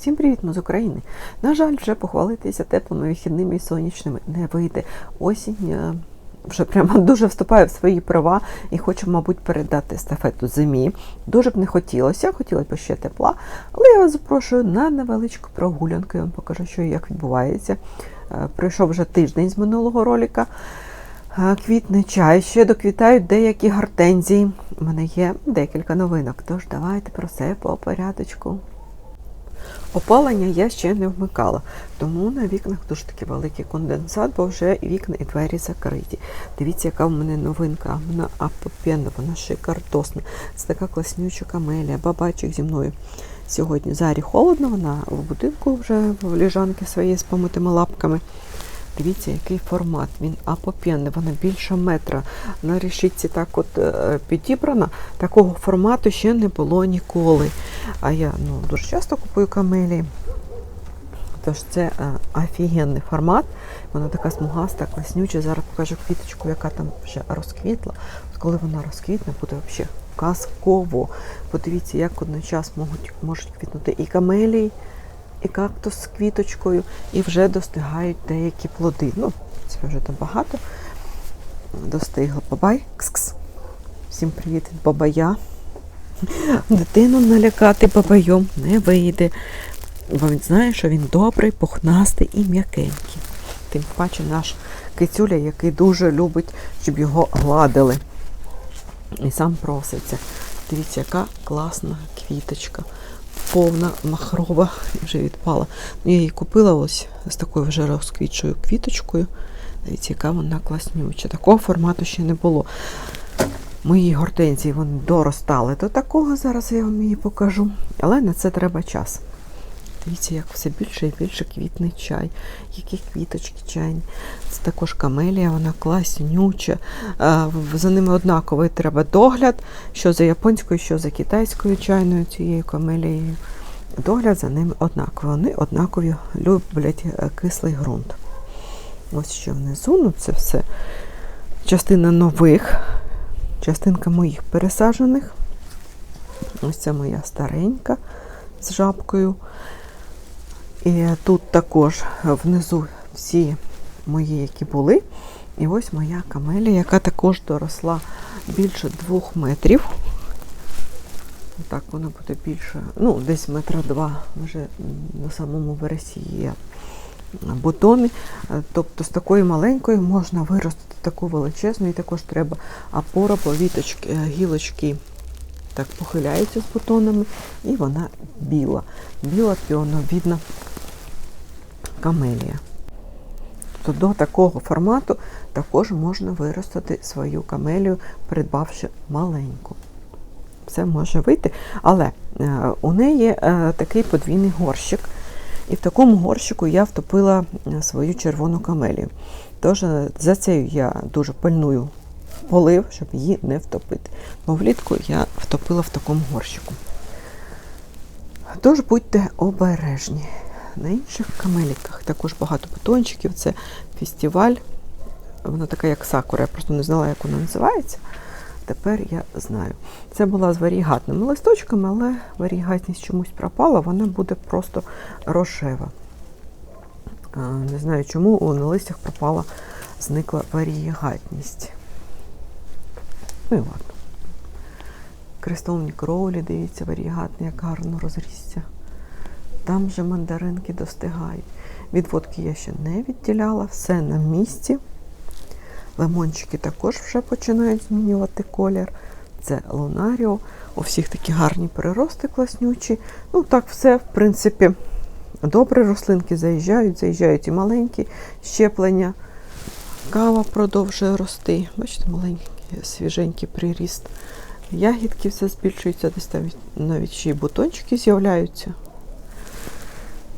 Всім привіт, ми з України. На жаль, вже похвалитися теплими вихідними і сонячними не вийде. Осінь е, вже прямо дуже вступає в свої права і хочу, мабуть, передати естафету зимі. Дуже б не хотілося, хотілося б ще тепла, але я вас запрошую на невеличку прогулянку. Я вам покажу, що і як відбувається. Е, Пройшов вже тиждень з минулого ролика. Е, Квітне чай, ще доквітають деякі гортензії. У мене є декілька новинок, тож давайте про все по порядочку. Опалення я ще не вмикала, тому на вікнах дуже такий великий конденсат, бо вже вікна і двері закриті. Дивіться, яка в мене новинка. Вона апопенна, вона шикардосна. Це така класнюча камелія, бабачик зі мною. Сьогодні зарі холодно, вона в будинку вже в ліжанки своєї з помитими лапками. Дивіться, який формат. Він апопенний, вона більше метра. На решітці так от е, підібрана. Такого формату ще не було ніколи. А я ну, дуже часто купую камелії. Тож це е, офігенний формат. Вона така смугаста, класнюча. Зараз покажу квіточку, яка там вже розквітла. От коли вона розквітне, буде взагалі казково. Подивіться, як одночасно можуть квітнути і камелії, і кактус з квіточкою, і вже достигають деякі плоди. Ну, це вже там багато. Достигла бабай. Кс-кс. Всім привіт від бабая. Дитину налякати бабайом не вийде. Бо він знає, що він добрий, пухнастий і м'якенький. Тим паче наш кицюля, який дуже любить, щоб його гладили. І сам проситься. Дивіться, яка класна квіточка. Повна махрова вже відпала. Ну, Я її купила ось з такою вже розквітчою квіточкою. Дивіться, яка вона класнюча. Такого формату ще не було. Мої гортензії вони доростали до такого, зараз я вам її покажу. Але на це треба час. Дивіться, як все більше і більше квітний чай. Які квіточки чайні. Це також камелія, вона класнюча. За ними однаковий треба догляд, що за японською, що за китайською чайною цією камелією. Догляд за ними однаковий. Вони однакові люблять е, кислий ґрунт. Ось що внизу, ну це все частина нових, частинка моїх пересаджених. Ось це моя старенька з жабкою. І тут також внизу всі мої, які були. І ось моя камелія, яка також доросла більше двох метрів. Так, вона буде більше, ну, десь метра два, вже на самому вересі є бутони. Тобто з такої маленької можна виростити таку величезну, і також треба опора, повіточки, е, гілочки так похиляються з бутонами, і вона біла. Біла піоновідна камелія. Тобто до такого формату також можна виростити свою камелію, придбавши маленьку. Все може вийти, але е, у неї е, такий подвійний горщик. І в такому горщику я втопила е, свою червону камелію. Тож за це я дуже пильную полив, щоб її не втопити. Бо влітку я втопила в такому горщику. Тож будьте обережні. На інших камеліках також багато бутончиків. Це фестиваль. Вона така, як сакура. Я просто не знала, як вона називається. Тепер я знаю. Це була з варігатними листочками, але варігатність чомусь пропала, вона буде просто рожева. Не знаю чому у на листях пропала, зникла варігатність. Ну і ладно. Крестовні кроулі, дивіться, варігатний, як гарно розрісся. Там вже мандаринки достигають. Від водки я ще не відділяла, все на місці. Лимончики також вже починають змінювати колір. Це лунаріо. У всіх такі гарні перерости класнючі. Ну так, все, в принципі, добре. Рослинки заїжджають, заїжджають і маленькі щеплення. Кава продовжує рости. Бачите, маленький, свіженький приріст. Ягідки все збільшуються, десь там навіть ще й бутончики з'являються.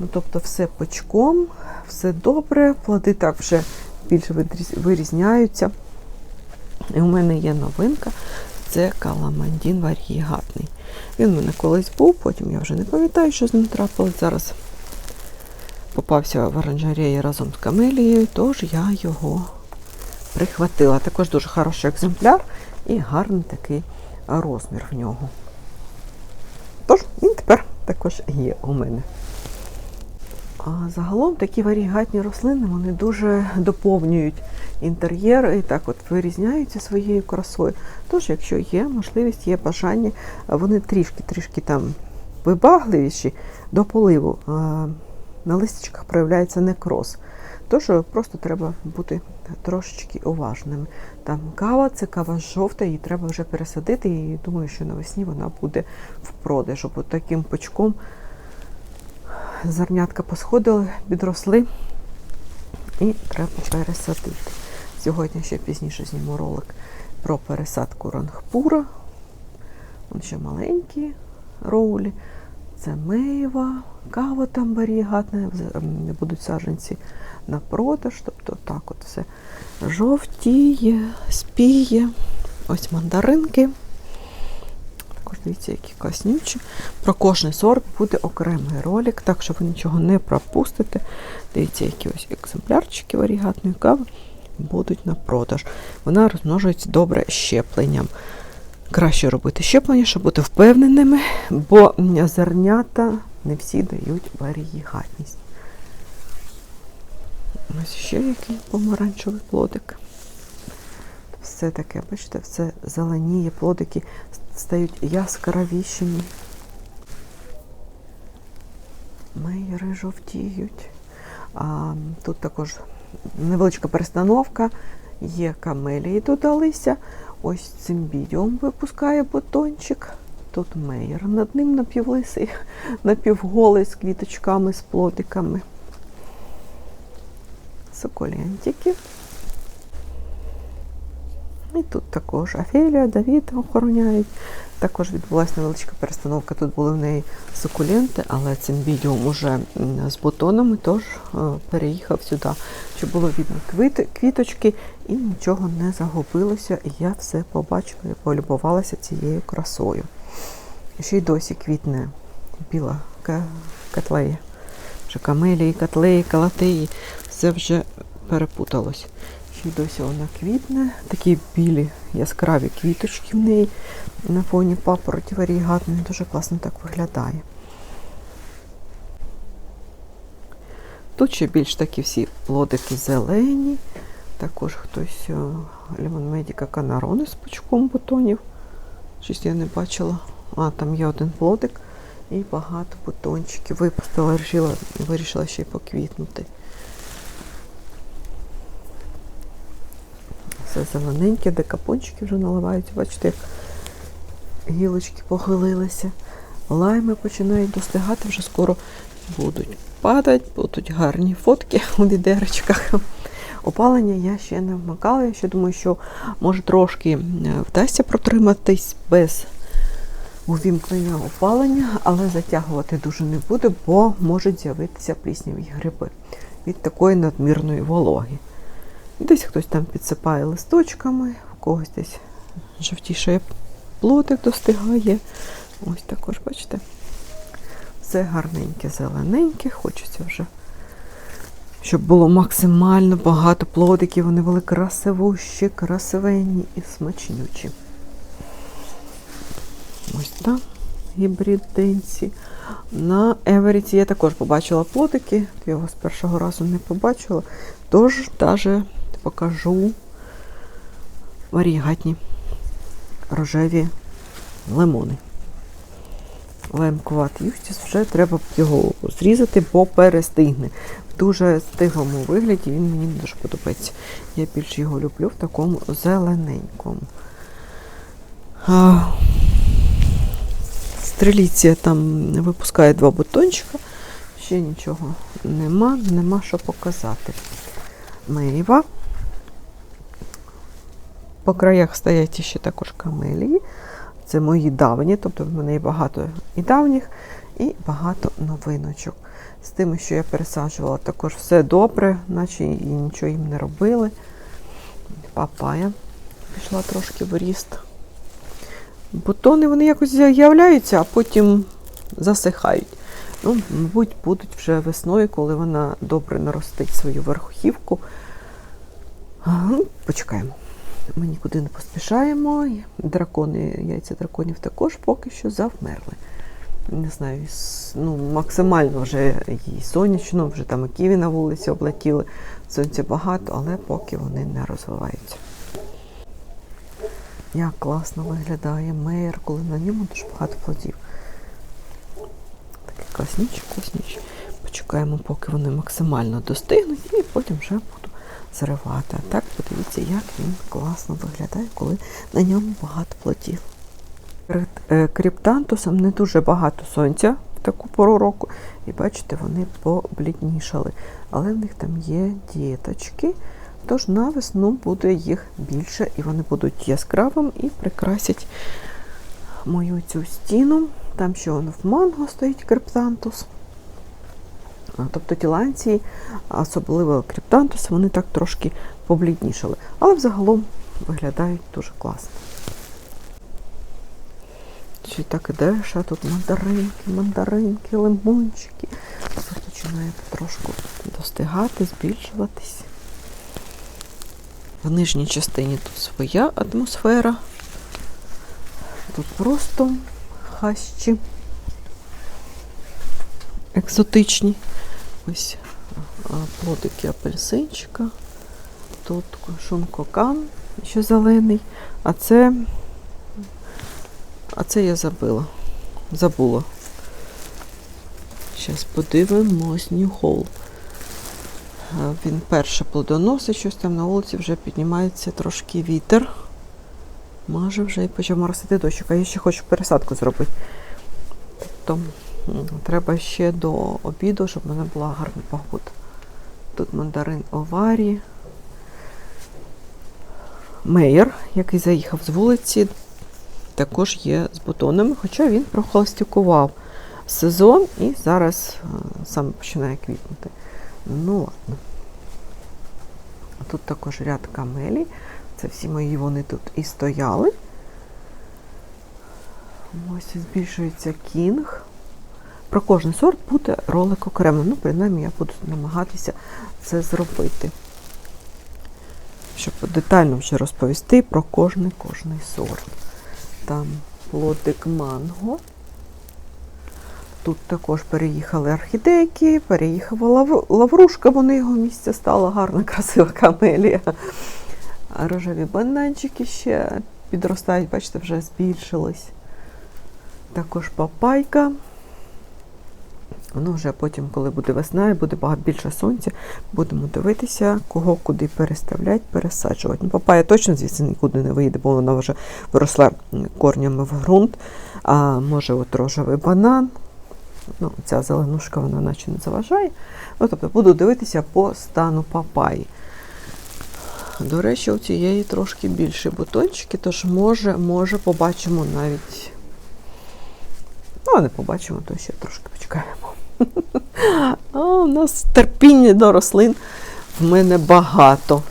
Ну, тобто все пучком, все добре, плоди так вже більше вирізняються. І у мене є новинка, це каламандін варігатний. Він у мене колись був, потім я вже не пам'ятаю, що з ним трапилось. Зараз попався в оранжереї разом з камелією, тож я його прихватила. Також дуже хороший екземпляр і гарний такий розмір в нього. Тож він тепер також є у мене. А загалом такі варігатні рослини вони дуже доповнюють інтер'єр і так от вирізняються своєю красою. Тож, якщо є можливість, є бажання, вони трішки-трішки там вибагливіші до поливу. На листочках проявляється некроз. Тож просто треба бути трошечки уважними. Там кава, це кава жовта, її треба вже пересадити, і думаю, що навесні вона буде в продажу. Бо таким пучком зернятка посходили, підросли і треба пересадити. Сьогодні ще пізніше зніму ролик про пересадку рангпура. Вон ще маленькі роулі. Це мейва, кава там варігатна, ем, будуть саджанці на продаж. Тобто так от все жовтіє, спіє. Ось мандаринки. Також дивіться, які класнючі. Про кожний сорт буде окремий ролик, так що ви нічого не пропустите. Дивіться, які ось екземплярчики варігатної кави будуть на продаж. Вона розмножується добре щепленням. Краще робити щеплення, щоб бути впевненими, бо зернята не всі дають варігатність. Ось ще який помаранчевий плодик. Все таке, бачите, все зеленіє, плодики стають яскравішими. Мейри жовтіють. А, Тут також невеличка перестановка, є камелії додалися. Ось цимбідіум випускає бутончик. Тут мейер над ним напівлисий, напівголий з квіточками, з плодиками. Сукулентики. І тут також Афелія, Давід охороняють. Також відбулася невеличка перестановка. Тут були в неї сукуленти, але цимбідіум уже з бутонами, тож переїхав сюди, щоб було видно квіточки і нічого не загубилося. І я все побачила і полюбувалася цією красою. Ще й досі квітне біла котлея. Вже камелії, котлеї, калатеї. Все вже перепуталось. Ще досі вона квітне. Такі білі яскраві квіточки в неї на фоні папороті варігатної. Дуже класно так виглядає. Тут ще більш такі всі плодики зелені. Також хтось Лімон Медіка Канарони з пучком бутонів. Щось я не бачила. А, там є один плодик і багато бутончиків. Випустила, вирішила ще й поквітнути. Все зелененьке, де капончики вже наливаються. Бачите, як гілочки похилилися. Лайми починають достигати, вже скоро будуть падати, будуть гарні фотки у відерочках. Опалення я ще не вмикала. Я ще думаю, що може трошки вдасться протриматись без увімкнення опалення, але затягувати дуже не буде, бо можуть з'явитися плісняві гриби від такої надмірної вологи. Десь хтось там підсипає листочками, у когось десь жовтіший плотик достигає. Ось також, бачите, все гарненьке, зелененьке, хочеться вже, щоб було максимально багато плодиків, вони були красивущі, красивенні і смачнючі. Ось так, гібридинці. На Еверіці я також побачила плодики, я його з першого разу не побачила, тож навіть покажу варігатні рожеві лимони. Лемкуват юстіс вже треба його зрізати, бо перестигне. В дуже стиглому вигляді він мені дуже подобається. Я більше його люблю в такому зелененькому. Стреліція там випускає два бутончика, ще нічого нема, нема що показати. Мейва. По краях стоять ще також камелії. Це мої давні, тобто в мене є багато і давніх, і багато новиночок. З тими, що я пересаджувала, також все добре, наче і нічого їм не робили. Папая пішла трошки в ріст. Бутони вони якось з'являються, а потім засихають. Ну, Мабуть, будуть вже весною, коли вона добре наростить свою верхівку. Ну, Почекаємо. Ми нікуди не поспішаємо. Дракони, яйця драконів також поки що завмерли. не знаю, ну, максимально вже їй сонячно, вже там і ківі на вулиці облетіли. Сонця багато, але поки вони не розвиваються. Як класно виглядає мейер, коли на ньому дуже багато плодів. Такий класнічий, класнічий. Почекаємо, поки вони максимально достигнуть, і потім вже зривати. А так подивіться, як він класно виглядає, коли на ньому багато плодів. Перед е, криптантусом не дуже багато сонця в таку пору року. І бачите, вони побліднішали. Але в них там є діточки. Тож на весну буде їх більше, і вони будуть яскравим і прикрасять мою цю стіну. Там ще воно в манго стоїть криптантус. Тобто ті ланції, а особливо криптантус, вони так трошки побліднішали. Але взагалом виглядають дуже класно. Чи так ідеш, а тут мандаринки, мандаринки, лимончики. Все починає потрошку достигати, збільшуватись. В нижній частині тут своя атмосфера. Тут просто хащі екзотичні. Ось плодики апельсинчика. Тут шункокан, ще зелений. А це, а це я забила. Забула. Зараз подивимось Нью-Холл. Він перше плодоносить, щось там на вулиці вже піднімається трошки вітер. Може вже і почав моросити дощик, а я ще хочу пересадку зробити. Тобто м, треба ще до обіду, щоб в мене була гарна погода. Тут мандарин оварі. Мейер, який заїхав з вулиці, також є з бутонами, хоча він прохолостюкував сезон і зараз е, саме починає квітнути. Ну ладно. Тут також ряд камелі. Це всі мої вони тут і стояли. Ось збільшується кінг. Про кожен сорт буде ролик окремо. Ну, принаймні, я буду намагатися це зробити. Щоб детально вже розповісти про кожний кожний сорт. Там плодик манго. Тут також переїхали орхідейки, переїхала лав... лаврушка, бо на його місце стала гарна, красива камелія. Рожеві бананчики ще підростають, бачите, вже збільшились. Також папайка. Ну, вже потім, коли буде весна і буде багато більше сонця, будемо дивитися, кого куди переставляти, пересаджувати. Ну, папая точно звідси нікуди не вийде, бо вона вже виросла корнями в ґрунт. А може от рожевий банан. Ну, ця зеленушка вона наче не заважає. Ну, тобто буду дивитися по стану папаї. До речі, у цієї трошки більше бутончики, тож може, може побачимо навіть. Ну, а не побачимо, то ще трошки почекаємо. А у нас терпіння до рослин в мене багато.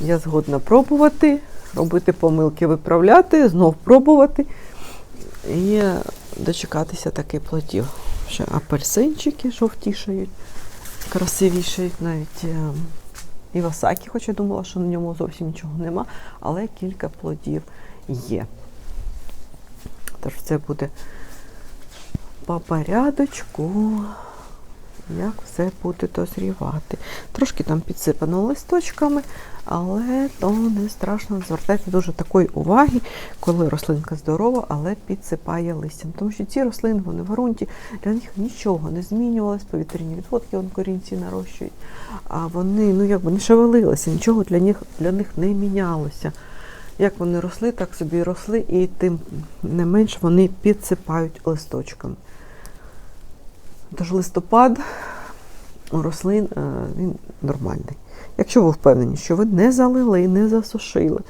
Я згодна пробувати, робити помилки, виправляти, знов пробувати і дочекатися таких плодів. Ще апельсинчики жовтішають, красивішають навіть. е, Івасакі, хоч я думала, що на ньому зовсім нічого нема, але кілька плодів є. Тож це буде по порядочку, як все буде дозрівати. Трошки там підсипано листочками, але то не страшно звертайте дуже такої уваги, коли рослинка здорова, але підсипає листям. Тому що ці рослини вони в ґрунті, для них нічого не змінювалось, повітряні відводки, вон корінці нарощують, а вони ну якби не шевелилися, нічого для них, для них не мінялося. Як вони росли, так собі росли, і тим не менш вони підсипають листочками. Тож листопад у рослин е, він нормальний. Якщо ви впевнені, що ви не залили, не засушили,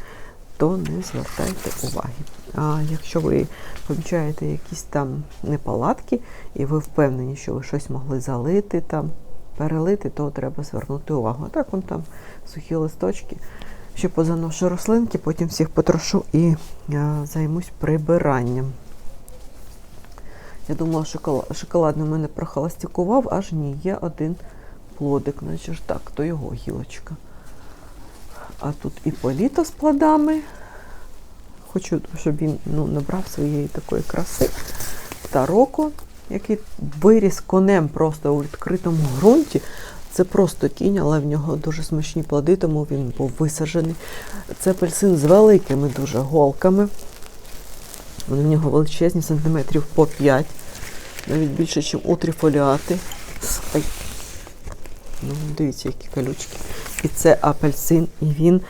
то не звертайте уваги. А якщо ви помічаєте якісь там неполадки, і ви впевнені, що ви щось могли залити, там, перелити, то треба звернути увагу. А так вон там сухі листочки. Ще позаношу рослинки, потім всіх потрошу і е, займусь прибиранням. Я думала, шоколад, шоколадний мене прохолостикував, аж ні, є один плодик, наче ж так, то його гілочка. А тут і політо з плодами. Хочу, щоб він ну, набрав своєї такої краси. листа року, який виріс конем просто у відкритому ґрунті. Це просто кінь, але в нього дуже смачні плоди, тому він був висаджений. Це апельсин з великими дуже голками. Вони в нього величезні, сантиметрів по 5, навіть більше, ніж у трифоліати. Ай. Ну, дивіться, які колючки. І це апельсин, і він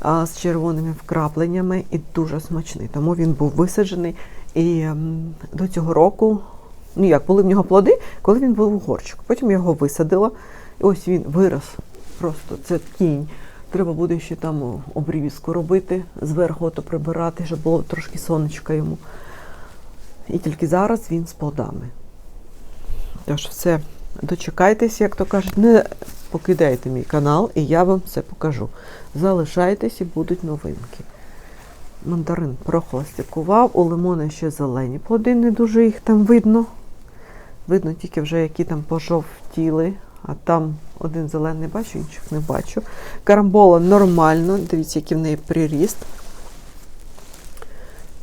а, з червоними вкрапленнями і дуже смачний. Тому він був висаджений. І м, до цього року, ну як, були в нього плоди, коли він був у горчику. Потім я його висадила. І ось він вирос. Просто це кінь. Треба буде ще там обрізку робити, зверху то прибирати, щоб було трошки сонечка йому. І тільки зараз він з плодами. Тож все, дочекайтесь, як то кажуть, не покидайте мій канал, і я вам все покажу. Залишайтесь і будуть новинки. Мандарин прохластикував, у лимона ще зелені плоди, не дуже їх там видно. Видно тільки вже, які там пожовтіли, а там один зелений бачу, інших не бачу. Карамбола нормально, дивіться, який в неї приріст.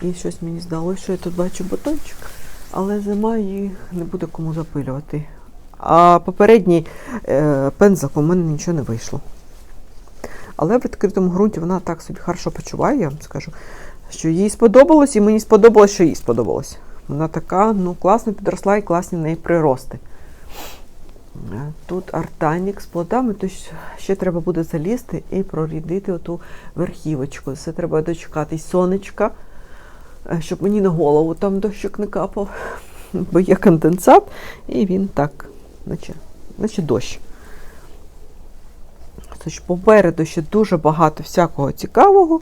І щось мені здалося, що я тут бачу бутончик, але зима їх не буде кому запилювати. А попередній е, пензак у мене нічого не вийшло. Але в відкритому ґрунті вона так собі хорошо почуває, я вам скажу, що їй сподобалось, і мені сподобалось, що їй сподобалось. Вона така, ну, класно підросла і класні в неї прирости. Тут артанік з плодами, то ще треба буде залізти і прорідити оту верхівочку. Це треба дочекатись сонечка, е, щоб мені на голову там дощик не капав. Бо є конденсат, і він так, наче, наче дощ. Тож попереду ще дуже багато всякого цікавого.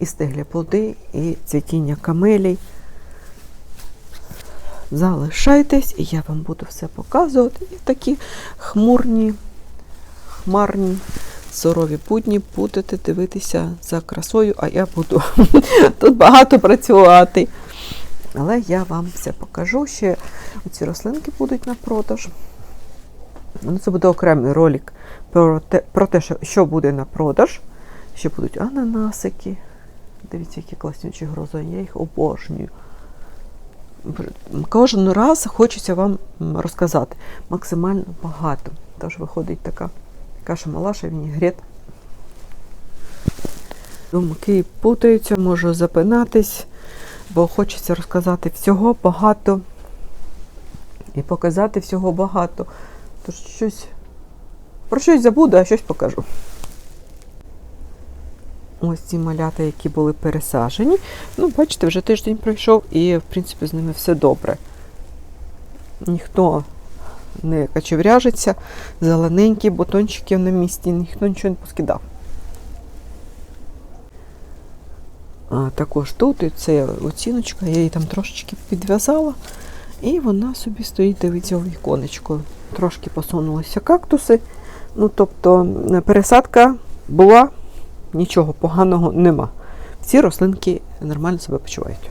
І стеглі плоди, і цвітіння камелій. Залишайтесь, і я вам буду все показувати. І такі хмурні, хмарні, сурові будні будете дивитися за красою, а я буду тут багато працювати. Але я вам все покажу. Ще ці рослинки будуть на продаж. Ну, це буде окремий ролик про те, про те що, буде на продаж. Ще будуть ананасики. Дивіться, які класнючі грози, я їх обожнюю. Кожен раз хочеться вам розказати максимально багато. Тож виходить така каша малаша, вінігрет. Думки путаються, можу запинатись, бо хочеться розказати всього багато і показати всього багато. Тож щось про щось забуду, а щось покажу. Ось ці малята, які були пересажені. Ну, бачите, вже тиждень пройшов і, в принципі, з ними все добре. Ніхто не качевряжеться, зелененькі бутончики на місці, ніхто нічого не поскидав. А, також тут це оціночка, я її там трошечки підв'язала, і вона собі стоїть, дивиться у віконечко. Трошки посунулися кактуси. Ну, тобто, пересадка була, нічого поганого нема. Всі рослинки нормально себе почувають.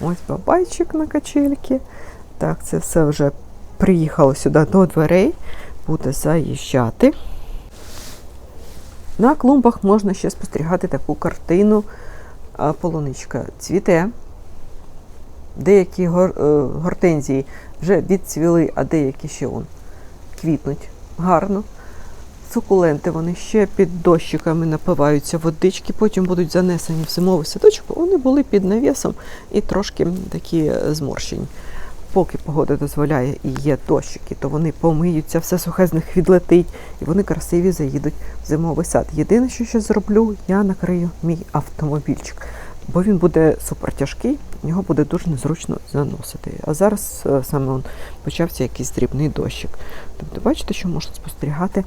Ось бабайчик на качельки. Так, це все вже приїхало сюди до дверей, буде заїжджати. На клумбах можна ще спостерігати таку картину. Полуничка цвіте. Деякі е, гортензії вже відцвіли, а деякі ще он, квітнуть гарно. Сукуленти вони ще під дощиками напиваються водички, потім будуть занесені в зимовий садочок, бо вони були під навісом і трошки такі е, зморщені. Поки погода дозволяє і є дощики, то вони помиються, все сухе з них відлетить, і вони красиві заїдуть в зимовий сад. Єдине, що ще зроблю, я накрию мій автомобільчик, бо він буде супер тяжкий, його буде дуже незручно заносити. А зараз е, саме он почався якийсь дрібний дощик. Тобто, бачите, що можна спостерігати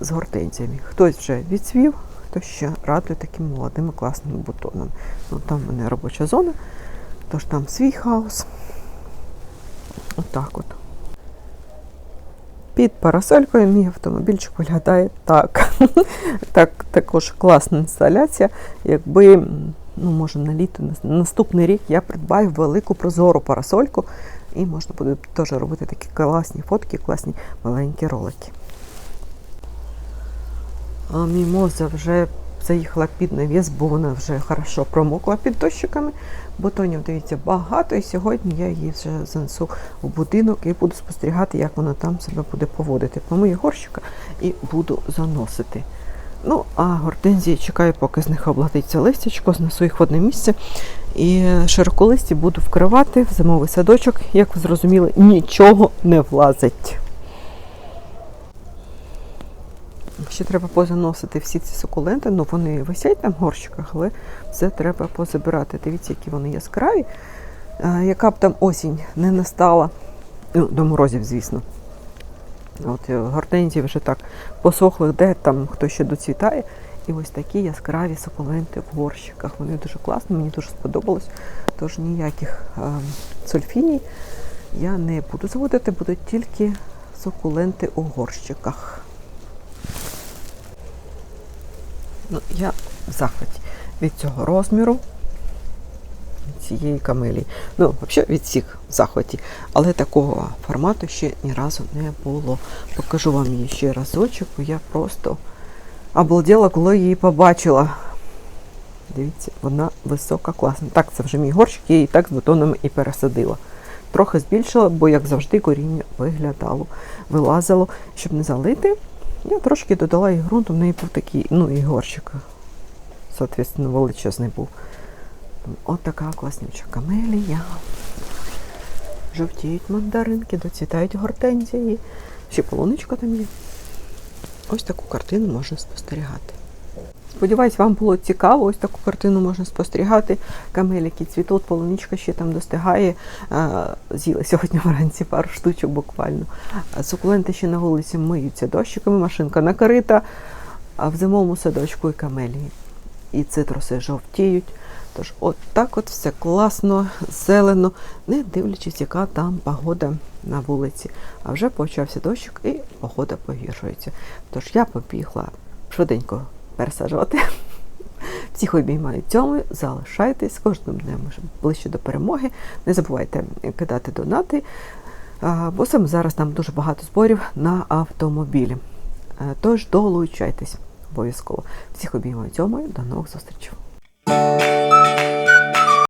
з гортензіями. Хтось вже відцвів, хтось ще радує такими молодими класними бутонами. Ну, там в мене робоча зона, тож там свій хаос. Отак от. Під парасолькою мій автомобільчик виглядає так. так. Також класна інсталяція. Якби, ну, може, на літо, на наступний рік я придбаю велику прозору парасольку і можна буде теж робити такі класні фотки, класні маленькі ролики. А мімоза вже заїхала під навіс, бо вона вже хорошо промокла під дощиками. Бутонів, дивіться, багато, і сьогодні я її вже занесу в будинок і буду спостерігати, як вона там себе буде поводити. Помию горщика і буду заносити. Ну, а гортензії чекаю, поки з них обладиться листячко, знесу їх в одне місце. І широколисті буду вкривати в зимовий садочок. Як ви зрозуміли, нічого не влазить. Ще треба позаносити всі ці сукуленти, ну вони висять там в горщиках, але все треба позабирати. Дивіться, які вони яскраві. Яка б там осінь не настала, ну, до морозів, звісно. От е, гортензії вже так посохли, де там хто ще доцвітає. І ось такі яскраві сукуленти в горщиках. Вони дуже класні, мені дуже сподобалось. Тож ніяких е, сульфіній я не буду заводити, будуть тільки сукуленти у горщиках. Ну, я в захваті від цього розміру, від цієї камелії. Ну, взагалі від всіх в захваті. Але такого формату ще ні разу не було. Покажу вам її ще разочок, бо я просто обалділа, коли її побачила. Дивіться, вона висока, класна. Так, це вже мій горщик, я її так з бутонами і пересадила. Трохи збільшила, бо, як завжди, коріння виглядало, вилазило. Щоб не залити, я трошки додала і ґрунту, в неї був такий, ну і горщик, соответственно, величезний був. От така класнюча камелія. Жовтіють мандаринки, доцвітають гортензії. Ще полуничка там є. Ось таку картину можна спостерігати. Сподіваюсь, вам було цікаво. Ось таку картину можна спостерігати. Камеліки цвітуть, полуничка ще там достигає. З'їла сьогодні вранці пару штучок буквально. Сукуленти ще на вулиці миються дощиками, машинка накрита, а в зимовому садочку і камелії. І цитруси жовтіють. Тож, от от все класно, зелено, не дивлячись, яка там погода на вулиці. А вже почався дощик і погода погіршується. Тож я побігла швиденько пересаджувати. Всіх обіймаю цьому, залишайтесь кожним днем ближче до перемоги. Не забувайте кидати донати, бо саме зараз нам дуже багато зборів на автомобілі. Е, Тож долучайтесь обов'язково. Всіх обіймаю цьому, до нових зустрічей.